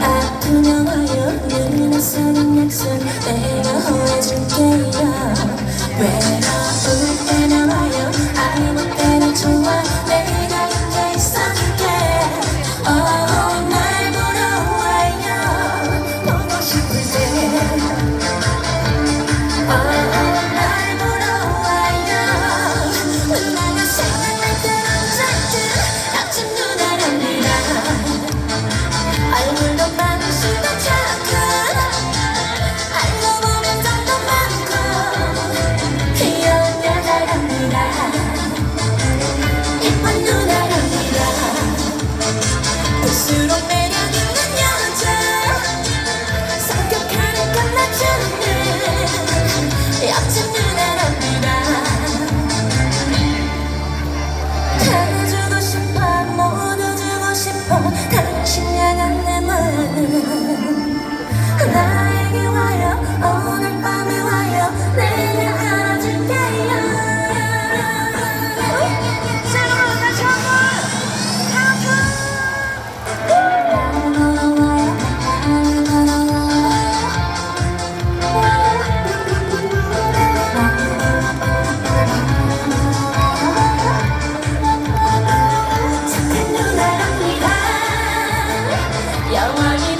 아프면 와요 눈을 쓰는 약속 내가 호해줄게 要我去。